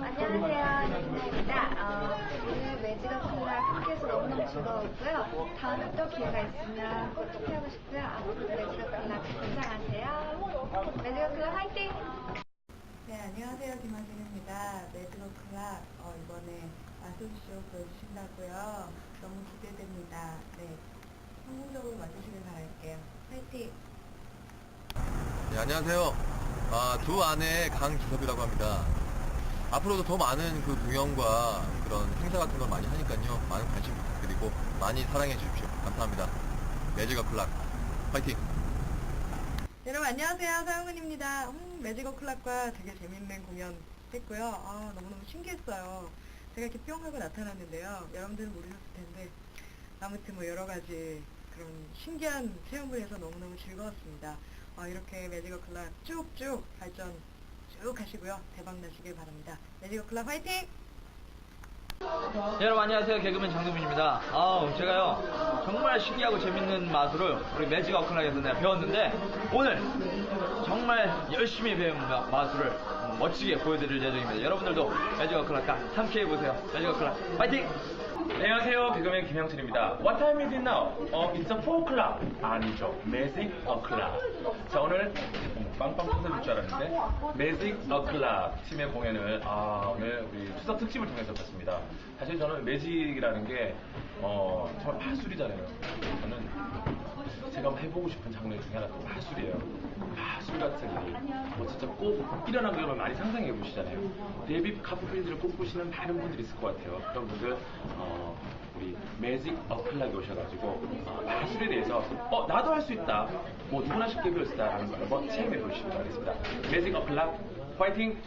안녕하세요. 윤입니다. 어, 오늘 매직업 클럽 함께해서 너무너무 즐거웠고요. 다음에 또 기회가 있으면 꼭 함께하고 싶고요. 앞으로 매직업 클럽 건강하세요. 매직업 클럽 화이팅! 네, 안녕하세요. 김하진입니다. 매드로 클락, 어, 이번에 마술쇼 보여주신다고요. 너무 기대됩니다. 네, 성공적으로 와주시길 바랄게요. 화이팅! 네, 안녕하세요. 아, 두 아내 강기섭이라고 합니다. 앞으로도 더 많은 그 공연과 그런 행사 같은 걸 많이 하니까요. 많은 관심 부탁드리고 많이 사랑해 주십시오. 감사합니다. 매직업 클락 파이팅! 여러분 안녕하세요. 서영은입니다. 음, 매직업 클락과 되게 재밌는 공연 했고요. 아, 너무너무 신기했어요. 제가 이렇게 뿅 하고 나타났는데요. 여러분들은 모르셨을 텐데 아무튼 뭐 여러 가지 그런 신기한 체험을 해서 너무너무 즐거웠습니다. 어, 이렇게 매직업 클락 쭉쭉 발전 쭉 하시고요. 대박 나시길 바랍니다. 매직업 클락 화이팅! 네, 여러분 안녕하세요 개그맨 장동민입니다 아우 제가요 정말 신기하고 재밌는 마술을 우리 매직 어클락에서 내가 배웠는데 오늘 정말 열심히 배운 마- 마술을 음, 멋지게 보여드릴 예정입니다 여러분들도 매직 어클락과 함께 해보세요 매직 어클락 파이팅! 안녕하세요. 개그맨 김영철입니다. What time is it now? 어, it's 4 o'clock. 아니죠. Magic o'clock. 자, 오늘 빵빵 터져줄 줄 알았는데 Magic o'clock 팀의 공연을 아, 오늘 우리 추석 특집을 통해서 봤습니다. 사실 저는 매직이라는 게 어, 정말 마술이잖아요. 저는 제가 한번 해보고 싶은 장르 중에 하나가 마술이에요. 마술 같은 일이 뭐 진짜 꼭 일어나고 이러면 많이 상상해 보시잖아요. 데이빗 카프필드를 꿈꾸시는 많은 분들이 있을 것 같아요. 그런 분들 어, 우리 매직 어플락에 오셔가지고 어, 마술에 대해서 어 나도 할 수 있다. 뭐 누구나 쉽게 배울 수 있다라는 걸 한번 체험해 보시기 바라겠습니다. 매직 어플락 화이팅!